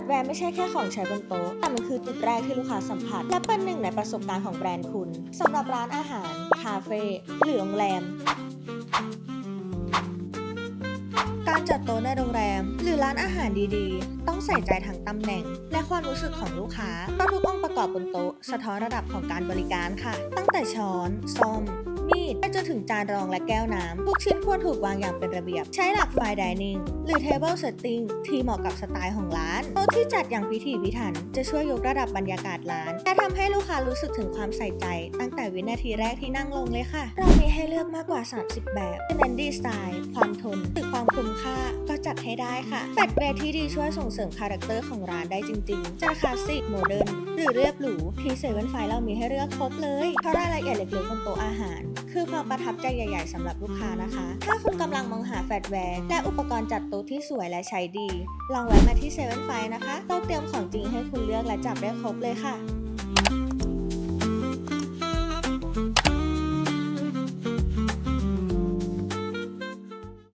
ดแวร์ไม่ใช่แค่ของใช้บนโต๊ะ แต่มันคือจุดแรกที่ลูกค้าสัมผัส และเป็นหนึ่งในประสบการณ์ของแบรนด์คุณสำหรับร้านอาหาร คาเฟ่หรือโรงแรมการจัดโต๊ะในโรงแรม หรือร้านอาหารดีๆ ต้องใส่ใจทั้งตำแหน่ง และความรู้สึกของลูกค้าเพราะทุกองค์ประกอบบนโต๊ะ สะท้อนระดับของการบริการค่ะ ตั้งแต่ช้อน ซ่อม จนถึงจานรองและแก้วน้ำทุกชิ้นควรถูกวางอย่างเป็นระเบียบ ใช้หลักไฟดิเนิ่งหรือ table setting ที่เหมาะกับสไตล์ของร้านโต๊ะที่จัดอย่างพิถีพิถัน จะช่วยยกระดับบรรยากาศร้านและทำให้ลูกค้ารู้สึกถึงความใส่ใจ ตั้งแต่วินาทีแรกที่นั่งลงเลยค่ะ เรามีให้เลือกมากกว่า 30 แบบเน้นดีไซน์ความทนหรือความคุ้มค่า ก็จัดให้ได้ค่ะแฟลตแวร์ที่ดีช่วยส่งเสริมคาแรคเตอร์ของร้านได้จริงๆจะคลาสสิกโมเดิร์นหรือเรียบหรูที่เซเว่นไฟเรามีให้เลือกครบเลยเพราะรายละเอียดเล็กๆบนโต๊ะอาหาร คือความประทับใจใหญ่ ๆสำหรับลูกค้านะคะ ถ้าคุณกำลังมองหาแฟลตแวร์และอุปกรณ์จัดโต๊ะที่สวยและใช้ดี ลองแวะมาที่เซเว่นไฟนะคะเราเตรียมของจริงให้คุณเลือกและจับได้ครบเลยค่ะ